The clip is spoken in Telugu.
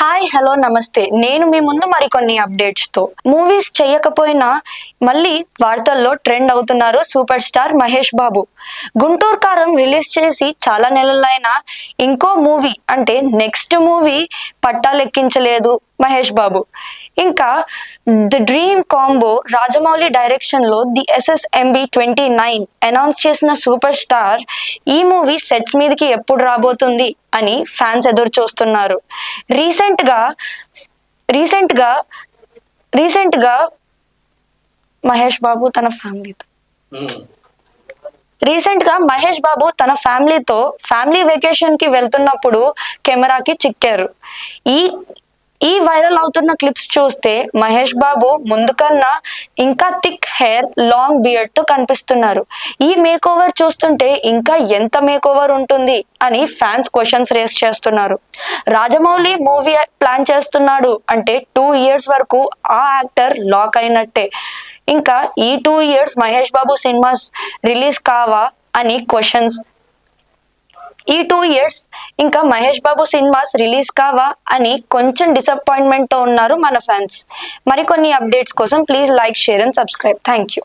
他 హాయ్ హలో నమస్తే. నేను మీ ముందు మరికొన్ని అప్డేట్స్తో. మూవీస్ చేయకపోయినా మళ్ళీ వార్తల్లో ట్రెండ్ అవుతున్నారు super star Mahesh Babu. Guntur Kaaram release చేసి చాలా నెలలైనా ఇంకో మూవీ అంటే నెక్స్ట్ మూవీ పట్టాలెక్కించలేదు మహేష్ బాబు. ఇంకా ది డ్రీమ్ కాంబో రాజమౌళి డైరెక్షన్లో the SSMB twenty nine announce చేసిన సూపర్ స్టార్ ఈ మూవీ సెట్స్ మీదకి ఎప్పుడు రాబోతుంది అని ఫ్యాన్స్ ఎదురు చూస్తున్నారు. రీసెంట్ గా రీసెంట్గా రీసెంట్గా మహేష్ బాబు తన ఫ్యామిలీతో. రీసెంట్గా మహేష్ బాబు తన ఫ్యామిలీతో ఫ్యామిలీ వెకేషన్కి వెళ్తున్నప్పుడు కెమెరాకి చిక్కారు. ఈ ఈ వైరల్ అవుతున్న క్లిప్స్ చూస్తే మహేష్ బాబు ముందు కన్నా ఇంకా థిక్ హెయిర్ లాంగ్ బియర్డ్తో కనిపిస్తున్నారు. ఈ మేక్ ఓవర్ చూస్తుంటే ఇంకా ఎంత మేక్ ఓవర్ ఉంటుంది అని ఫ్యాన్స్ క్వశ్చన్స్ రేస్ చేస్తున్నారు. రాజమౌళి మూవీ ప్లాన్ చేస్తున్నాడు అంటే టూ ఇయర్స్ వరకు ఆ యాక్టర్ లాక్ అయినట్టే. ఇంకా ఈ two years Mahesh Babu cinemas release కావా అని క్వశ్చన్స్ ఈ టూ ఇయర్స్ ఇంకా మహేష్ బాబు సినిమాస్ రిలీజ్ కావా అని కొంచెం డిసప్పాయింట్మెంట్తో ఉన్నారు మన ఫ్యాన్స్ మరికొన్ని అప్డేట్స్ కోసం please like share and subscribe thank you